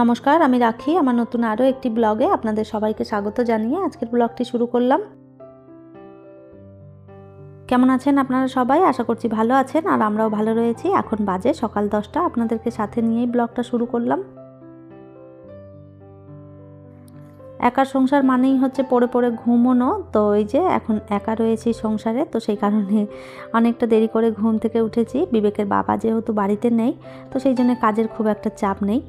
নমস্কার, আমি রাখি। আমার নতুন আরও একটি ব্লগে আপনাদের সবাইকে স্বাগত জানিয়ে আজকের ব্লগটি শুরু করলাম। কেমন আছেন আপনারা সবাই? আশা করছি ভালো আছেন আর আমরাও ভালো রয়েছি। এখন বাজে সকাল দশটা। আপনাদেরকে সাথে নিয়েই ব্লগটা শুরু করলাম। একার সংসার মানেই হচ্ছে পড়ে পড়ে ঘুমোনো। তো এই যে এখন একা রয়েছি সংসারে, তো সেই কারণে অনেকটা দেরি করে ঘুম থেকে উঠেছি। বিবেকের বাবা যেহেতু বাড়িতে নেই, তো সেই জন্য কাজের খুব একটা চাপ নেই।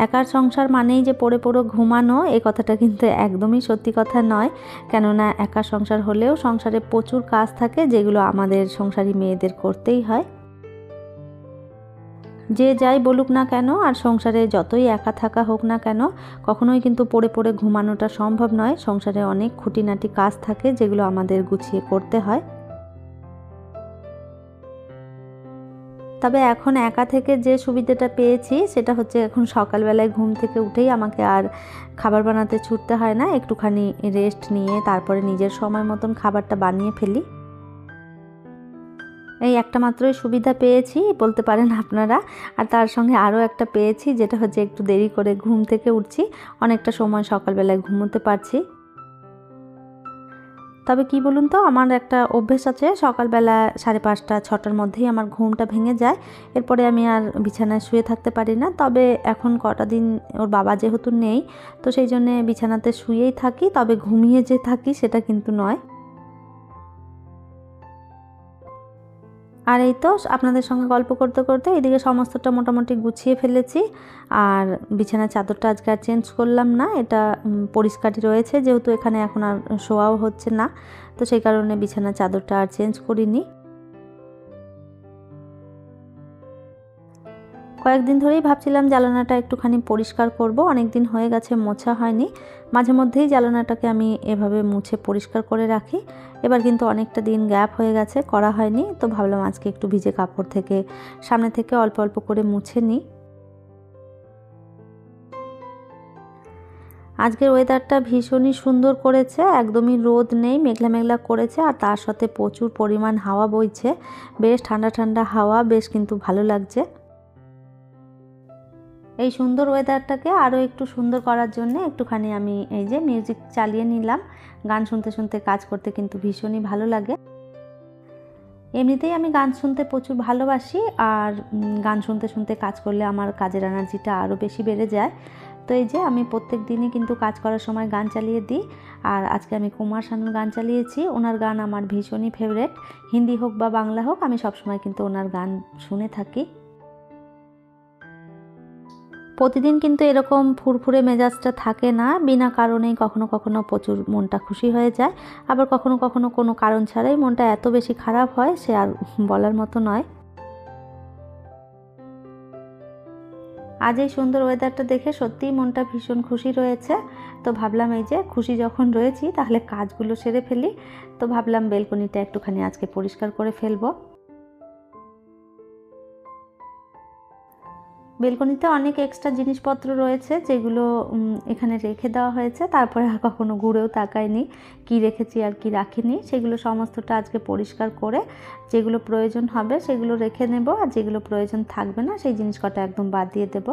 একার সংসার মানেই যে পড়ে পড়ে ঘুমানো এই কথাটা কিন্তু একদমই সত্যি কথা নয়। কেননা একা সংসার হলেও সংসারে প্রচুর কাজ থাকে যেগুলো আমাদের সংসারী মেয়েদের করতেই হয়। যে যাই বলুক না কেন, আর সংসারে যতই একা থাকা হোক না কেন, কখনোই কিন্তু পড়ে পড়ে ঘুমানোটা সম্ভব নয়। সংসারে অনেক খুঁটিনাটি কাজ থাকে যেগুলো আমাদের গুছিয়ে করতে হয়। তবে এখন একা থেকে যে সুবিধাটা পেয়েছি, সেটা হচ্ছে এখন সকালবেলায় ঘুম থেকে উঠেই আমাকে আর খাবার বানাতে ছুটতে হয় না। একটুখানি রেস্ট নিয়ে তারপরে নিজের সময় মতন খাবারটা বানিয়ে ফেলি। এই একটা মাত্রই সুবিধা পেয়েছি, বলতে পারেন আপনারা। আর তার সঙ্গে আরও একটা পেয়েছি, যেটা হচ্ছে একটু দেরি করে ঘুম থেকে উঠছি, অনেকটা সময় সকালবেলায় ঘুমোতে পারছি। তবে কি বলুন তো, আমার একটা অভ্যেস আছে, সকালবেলা সাড়ে পাঁচটা, ছটার মধ্যেই আমার ঘুমটা ভেঙে যায়। এরপরে আমি আর বিছানায় শুয়ে থাকতে পারি না। তবে এখন কটা দিন ওর বাবা যেহেতু নেই, তো সেই জন্যে বিছানাতে শুয়েই থাকি। তবে ঘুমিয়ে যে থাকি সেটা কিন্তু নয়। আর এই তো আপনাদের সঙ্গে গল্প করতে করতে এদিকে সমস্তটা মোটামুটি গুছিয়ে ফেলেছি। আর বিছানার চাদরটা আজকে আর চেঞ্জ করলাম না, এটা পরিষ্কারই রয়েছে, যেহেতু এখানে এখন আর শোয়াও হচ্ছে না, তো সেই কারণে বিছানার চাদরটা আর চেঞ্জ করিনি। কয়েকদিন ধরেই ভাবছিলাম জ্বালানাটা একটুখানি পরিষ্কার করব অনেক দিন হয়ে গেছে, মোছা হয়নি। মাঝে মধ্যেই জ্বালানাটাকে আমি এভাবে মুছে পরিষ্কার করে রাখি। এবার কিন্তু অনেকটা দিন গ্যাপ হয়ে গেছে, করা হয়নি, তো ভাবলাম আজকে একটু ভিজে কাপড় থেকে, সামনে থেকে অল্প অল্প করে মুছে নিই আজকের ওয়েদারটা ভীষণই সুন্দর করেছে, একদমই রোদ নেই, মেঘলা মেঘলা করেছে, আর তার সাথে প্রচুর পরিমাণ হাওয়া বইছে। বেশ ঠান্ডা ঠান্ডা হাওয়া, বেশ কিন্তু ভালো লাগছে। এই সুন্দর ওয়েদারটাকে আরও একটু সুন্দর করার জন্য একটুখানি আমি এই যে মিউজিক চালিয়ে নিলাম। গান শুনতে শুনতে কাজ করতে কিন্তু ভীষণই ভালো লাগে। এমনিতেই আমি গান শুনতে প্রচুর ভালোবাসি আর গান শুনতে শুনতে কাজ করলে আমার কাজের এনার্জিটা আরও বেশি বেড়ে যায়। তো এই যে আমি প্রত্যেক দিনই কিন্তু কাজ করার সময় গান চালিয়ে দিই। আর আজকে আমি কুমার শানুর গান চালিয়েছি। ওনার গান আমার ভীষণই ফেভারেট হিন্দি হোক বা বাংলা হোক, আমি সবসময় কিন্তু ওনার গান শুনে থাকি। প্রতিদিন কিন্তু এরকম ফুরফুরে মেজাজটা থাকে না, বিনা কারণেই কখনো কখনো প্রচুর মনটা খুশি হয়ে যায়। আবার কখনো কখনো কোনো কারণ ছাড়াই মনটা এত বেশি খারাপ হয় সে আর বলার মতো নয়। আজ এই সুন্দর ওয়েদারটা দেখে সত্যিই মনটা ভীষণ খুশি রয়েছে। তো ভাবলাম এই যে খুশি যখন রয়েছি তাহলে কাজগুলো সেরে ফেলি। তো ভাবলাম বেলকনিটা একটুখানি আজকে পরিষ্কার করে ফেলব। বেলকনিতে অনেক এক্সট্রা জিনিসপত্র রয়েছে যেগুলো এখানে রেখে দেওয়া হয়েছে। তারপরে আর কখনো ঘুরেও তাকায়নি কি রেখেছি আর কি রাখিনি। সেগুলো সমস্তটা আজকে পরিষ্কার করে যেগুলো প্রয়োজন হবে সেগুলো রেখে নেব আর যেগুলো প্রয়োজন থাকবে না, সেই জিনিস কটা একদম বাদ দিয়ে দেবো।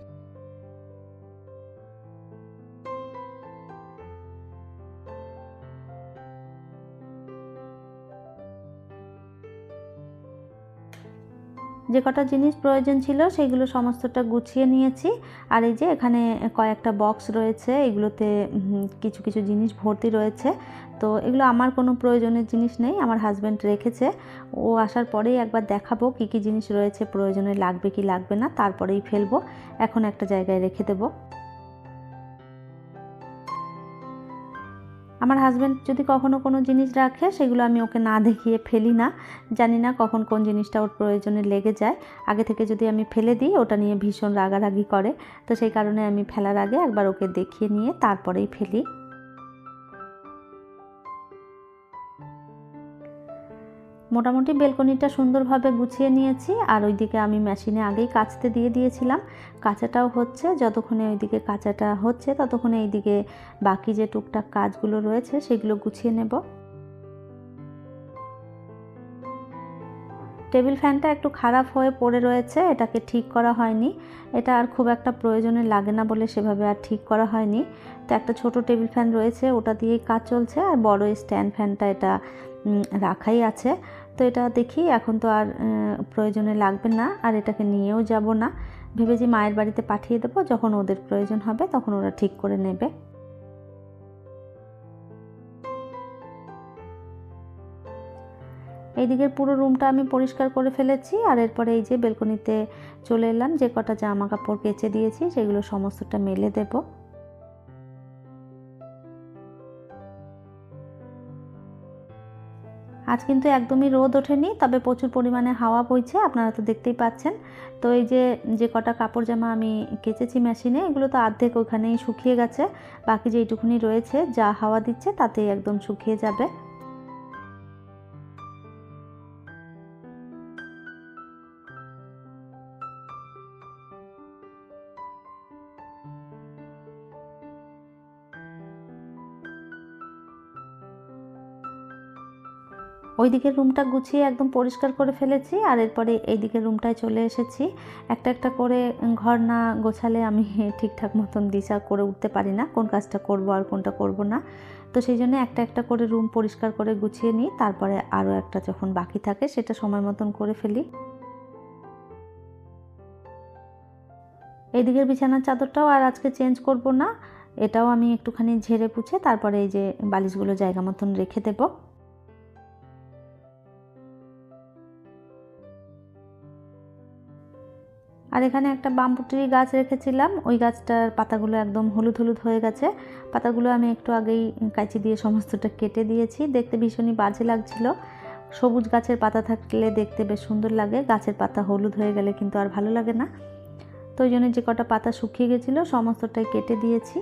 যে কটা জিনিস প্রয়োজন ছিল সেগুলো সমস্তটা গুছিয়ে নিয়েছি। আর এই যে এখানে কয়েকটা বক্স রয়েছে, এগুলোতে কিছু কিছু জিনিস ভর্তি রয়েছে। তো এগুলো আমার কোনো প্রয়োজনের জিনিস নেই, আমার হাজব্যান্ড রেখেছে। ও আসার পরেই একবার দেখাবো কি কি জিনিস রয়েছে, প্রয়োজনে লাগবে কি লাগবে না, তারপরেই ফেলব। এখন একটা জায়গায় রেখে দেবো। আমার হাজব্যান্ড যদি কখনও কোনো জিনিস রাখে, সেগুলো আমি ওকে না দেখিয়ে ফেলি না। জানি না কখন কোন জিনিসটা ওর প্রয়োজনে লেগে যায়। আগে থেকে যদি আমি ফেলে দিই, ওটা নিয়ে ভীষণ রাগারাগি করে। তো সেই কারণে আমি ফেলার আগে একবার ওকে দেখিয়ে নিয়ে তারপরেই ফেলি। মোটামুটি বেলকনিটা সুন্দরভাবে গুছিয়ে নিয়েছি আর ওইদিকে আমি মেশিনে আগেই কাচতে দিয়ে দিয়েছিলাম। কাঁচাটাও হচ্ছে, যতক্ষণে ওইদিকে কাঁচাটা হচ্ছে, ততক্ষণে এইদিকে বাকি যে টুকটাক কাজগুলো রয়েছে সেগুলো গুছিয়ে নেব। টেবিল ফ্যানটা একটু খারাপ হয়ে পড়ে রয়েছে, এটাকে ঠিক করা হয়নি। এটা আর খুব একটা প্রয়োজনে লাগে না বলে সেভাবে আর ঠিক করা হয়নি। তো একটা ছোট টেবিল ফ্যান রয়েছে, ওটা দিয়েই কাজ চলছে, আর বড় স্ট্যান্ড ফ্যানটা এটা রাখাই আছে। তো এটা দেখি, এখন তো আর প্রয়োজনে লাগবে না, আর এটাকে নিয়েও যাব না। ভেবেছি মায়ের বাড়িতে পাঠিয়ে দেবো, যখন ওদের প্রয়োজন হবে তখন ওরা ঠিক করে নেবে। এইদিকের পুরো রুমটা আমি পরিষ্কার করে ফেলেছি, আর এরপরে এই যে বেলকনিতে চলে এলাম, যে কটা জামা কাপড় কেচে দিয়েছি, সেগুলো সমস্তটা মেলে দেবো। আজ কিন্তু একদমই রোদ ওঠেনি, তবে প্রচুর পরিমাণে হাওয়া বইছে, আপনারা তো দেখতেই পাচ্ছেন। তো এই যে যে কটা কাপড় জামা আমি কেচেছি মেশিনে, এগুলো তো অর্ধেক ওখানেই শুকিয়ে গেছে, বাকি যেইটুকুনি রয়েছে, যা হাওয়া দিচ্ছে তাতেই একদম শুকিয়ে যাবে। ওই দিকের রুমটা গুছিয়ে একদম পরিষ্কার করে ফেলেছি আর এরপরে এই দিকের রুমটায় চলে এসেছি। একটা একটা করে ঘর না গোছালে আমি ঠিকঠাক মতন দিশা করে উঠতে পারি না, কোন কাজটা করব আর কোনটা করব না। তো সেই জন্য একটা একটা করে রুম পরিষ্কার করে গুছিয়ে নিই, তারপরে আরও একটা যখন বাকি থাকে সেটা সময় মতন করে ফেলি। এই দিকের বিছানার চাদরটাও আর আজকে চেঞ্জ করব না, এটাও আমি একটুখানি ঝেড়ে পুছে তারপরে এই যে বালিশগুলো জায়গা মতন রেখে দেবো। আর এখানে একটা বাম্পুটির গাছ রেখেছিলাম। ওই গাছটার পাতাগুলো একদম হলুদ হলুদ হয়ে গেছে। পাতাগুলো আমি একটু আগেই কাঁচি দিয়ে সমস্তটা কেটে দিয়েছি। দেখতে ভীষণই বাজে লাগছিল। সবুজ গাছের পাতা থাকলে দেখতে বেশ সুন্দর লাগে। গাছের পাতা হলুদ হয়ে গেলে কিন্তু আর ভালো লাগে না। তো ওই জন্য যে কটা পাতা শুকিয়ে গেছিল, সমস্তটাই কেটে দিয়েছি।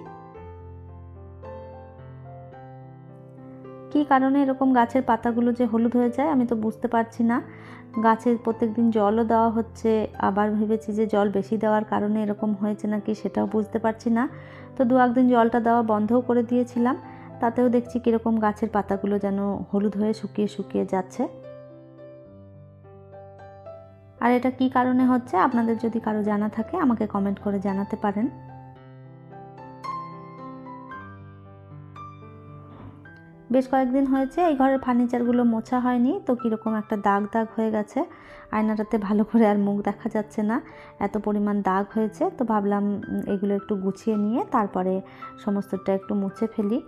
কি কারণে এরকম গাছের পাতাগুলো যে হলুদ হয়ে যায় আমি তো বুঝতে পারছি না। গাছে প্রত্যেক দিন জলও দেওয়া হচ্ছে, আবার ভেবেছি যে জল বেশি দেওয়ার কারণে এরকম হয়েছে নাকি সেটাও বুঝতে পারছি না। তো দু একদিন জলটা দেওয়া বন্ধও করে দিয়েছিলাম, তাতেও দেখছি কীরকম গাছের পাতাগুলো যেন হলুদ হয়ে শুকিয়ে শুকিয়ে যাচ্ছে। আর এটা কি কারণে হচ্ছে? আপনাদের যদি কারও জানা থাকে আমাকে কমেন্ট করে জানাতে পারেন। বেশ কয়েকদিন হয়েছে, এই ঘরের ফার্নিচারগুলো মোছা হয়নি, তো কীরকম একটা দাগ দাগ হয়ে গেছে। আয়নাটাতে ভালো করে আর মুখ দেখা যাচ্ছে না, এত পরিমাণ দাগ হয়েছে, তো ভাবলাম এগুলো একটু গুছিয়ে নিয়ে তারপরে সমস্তটা একটু মুছে ফেলি।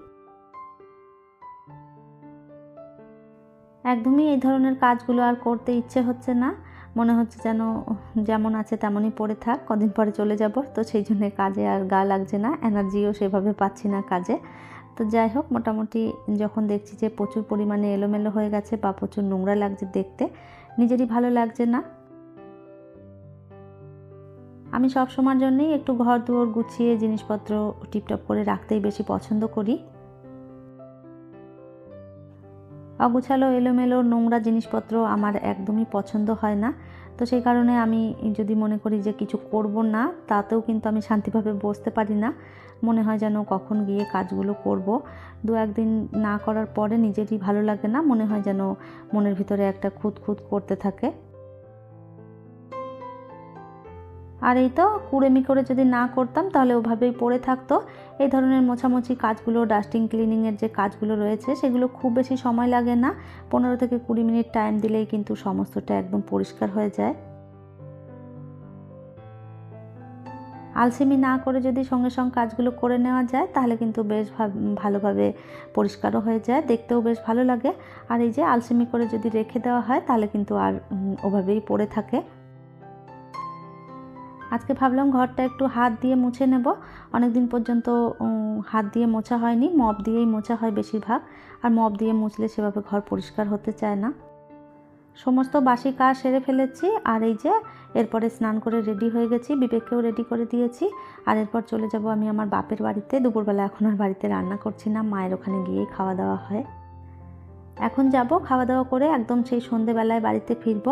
একদমই এই ধরনের কাজগুলো আর করতে ইচ্ছে হচ্ছে না, মনে হচ্ছে যেন যেমন আছে তেমনই পড়ে থাক, কদিন পরে চলে যাব, তো সেই জন্য কাজে আর গা লাগছে না, এনার্জিও সেভাবে পাচ্ছি না কাজে। তো যাই হোক, মোটামুটি যখন দেখছি যে প্রচুর পরিমাণে এলোমেলো হয়ে গেছে বা প্রচুর নোংরা লাগছে দেখতে, নিজেরই ভালো লাগছে না। আমি সব সময়ের জন্যই একটু ঘর দুয়ার গুছিয়ে জিনিসপত্র টিপটপ করে রাখতেই বেশি পছন্দ করি। অগুছালো, এলোমেলো, নোংরা জিনিসপত্র আমার একদমই পছন্দ হয় না। তো সেই কারণে আমি যদি মনে করি যে কিছু করব না, তাতেও কিন্তু আমি শান্তিভাবে বসতে পারি না। মনে হয় যেন কখন গিয়ে কাজগুলো করব। দু একদিন না করার পরে নিজেরই ভালো লাগে না। মনে হয় যেন মনের ভিতরে একটা খুঁত খুঁত করতে থাকে। আর এই তো কুড়েমি করে যদি না করতাম, তাহলে ওভাবেই পড়ে থাকতো। এই ধরনের মোছামুছি কাজগুলো, ডাস্টিং, ক্লিনিংয়ের যে কাজগুলো রয়েছে, সেগুলো খুব বেশি সময় লাগে না। পনেরো থেকে কুড়ি মিনিট টাইম দিলেই কিন্তু সমস্তটা একদম পরিষ্কার হয়ে যায়। আলসেমি না করে যদি সঙ্গে সঙ্গে কাজগুলো করে নেওয়া যায়, তাহলে কিন্তু বেশ ভালোভাবে পরিষ্কারও হয়ে যায়, দেখতেও বেশ ভালো লাগে। আর এই যে আলসেমি করে যদি রেখে দেওয়া হয়, তাহলে কিন্তু আর ওভাবেই পড়ে থাকে। আজকে ভাবলাম ঘরটা একটু হাত দিয়ে মুছে নেব। অনেক দিন পর্যন্ত হাত দিয়ে মোছা হয়নি মপ দিয়েই মোছা হয় বেশিরভাগ। আর মপ দিয়ে মুছলে সেভাবে ঘর পরিষ্কার হতে চায় না। সমস্ত বাসি কাজ সেরে ফেলেছি, আর এই যে এরপরে স্নান করে রেডি হয়ে গেছি, বিবেককেও রেডি করে দিয়েছি। আর এরপর চলে যাব আমি আমার বাপের বাড়িতে। দুপুরবেলা এখন আর বাড়িতে রান্না করছি না, মায়ের ওখানে গিয়েই খাওয়া দাওয়া হয়। এখন যাব, খাওয়া দাওয়া করে একদম সেই সন্ধেবেলায় বাড়িতে ফিরবো।